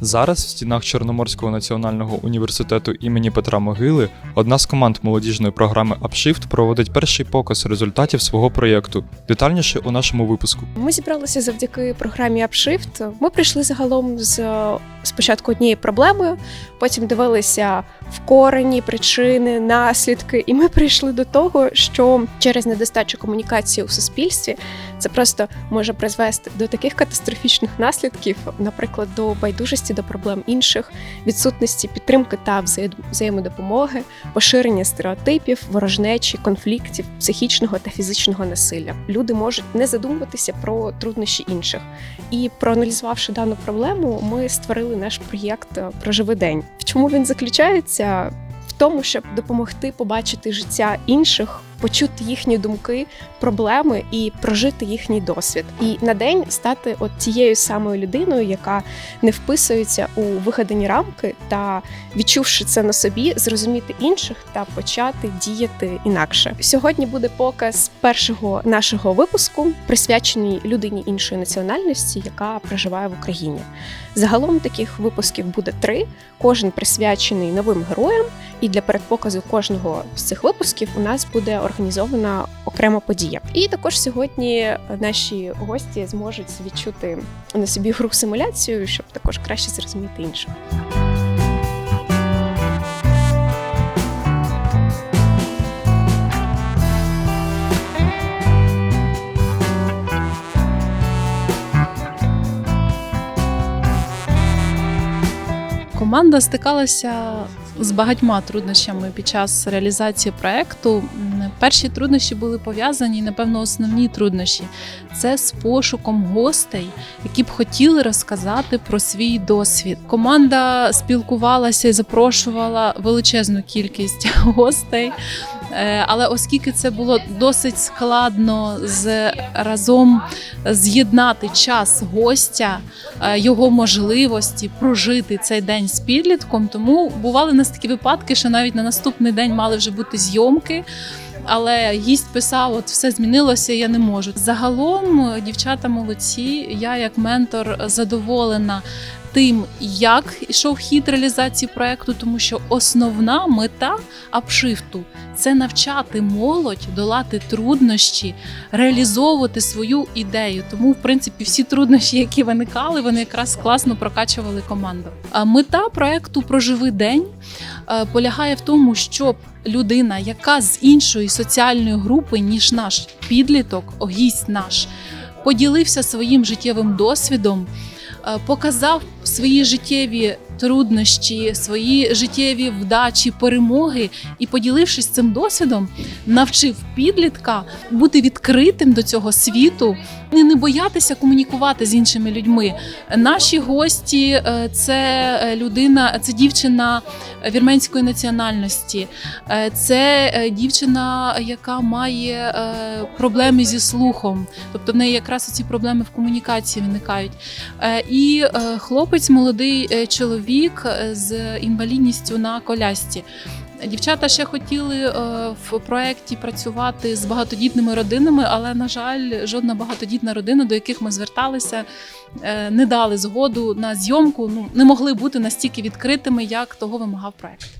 Зараз в стінах Чорноморського національного університету імені Петра Могили одна з команд молодіжної програми Upshift проводить перший показ результатів свого проєкту. Детальніше у нашому випуску. Ми зібралися завдяки програмі Upshift. Ми прийшли загалом з спочатку однією проблемою, потім дивилися в корені, причини, наслідки, і ми прийшли до того, що через недостачу комунікації у суспільстві це просто може призвести до таких катастрофічних наслідків, наприклад, до байдужості до проблем інших, відсутності підтримки та взаєм- взаємодопомоги, поширення стереотипів, ворожнечі, конфліктів, психічного та фізичного насилля. Люди можуть не задумуватися про труднощі інших. І проаналізувавши дану проблему, ми створили наш проєкт е, Проживи день. В чому він заключається? В тому, щоб допомогти побачити життя інших, почути їхні думки, проблеми і прожити їхній досвід. І на день стати от тією самою людиною, яка не вписується у вигадані рамки, та відчувши це на собі, зрозуміти інших та почати діяти інакше. Сьогодні буде показ першого нашого випуску, присвячений людині іншої національності, яка проживає в Україні. Загалом таких випусків буде три. Кожен присвячений новим героям. І для передпоказу кожного з цих випусків у нас буде організована окрема подія. І також сьогодні наші гості зможуть відчути на собі гру симуляцію, щоб також краще зрозуміти інших. Команда стикалася з багатьма труднощами під час реалізації проекту. Перші труднощі були пов'язані, напевно, основні труднощі це з пошуком гостей, які б хотіли розказати про свій досвід. Команда спілкувалася і запрошувала величезну кількість гостей. Е, Але оскільки це було досить складно з разом з'єднати час гостя, е, його можливості прожити цей день з підлітком, тому бували у нас такі випадки, що навіть на наступний день мали вже бути зйомки. Але гість писав: от все змінилося, я не можу. Загалом е, дівчата молодці. Я як ментор задоволена тим, як йшов хід реалізації проекту, тому що основна мета апшифту це навчати молодь долати труднощі, реалізовувати свою ідею. Тому, в принципі, всі труднощі, які виникали, вони якраз класно прокачували команду. А мета проекту Проживи день е, полягає в тому, щоб людина, яка з іншої соціальної групи, ніж наш підліток, о, гість наш, поділився своїм життєвим досвідом, е, показав свої життєві труднощі, свої життєві вдачі, перемоги, і, поділившись цим досвідом, навчив підлітка бути відкритим до цього світу і не боятися комунікувати з іншими людьми. Наші гості е, це е, людина, це дівчина вірменської національності, Е, це дівчина, яка має проблеми зі слухом, тобто в неї якраз ці проблеми в комунікації виникають. І е, хлопець, молодий е, чоловік е, з інвалідністю на колясці. Дівчата ще хотіли е, в проєкті працювати з багатодітними родинами, але на жаль, жодна багатодітна родина, до яких ми зверталися, не дали згоду на зйомку. Ну не могли бути настільки відкритими, як того вимагав проєкт.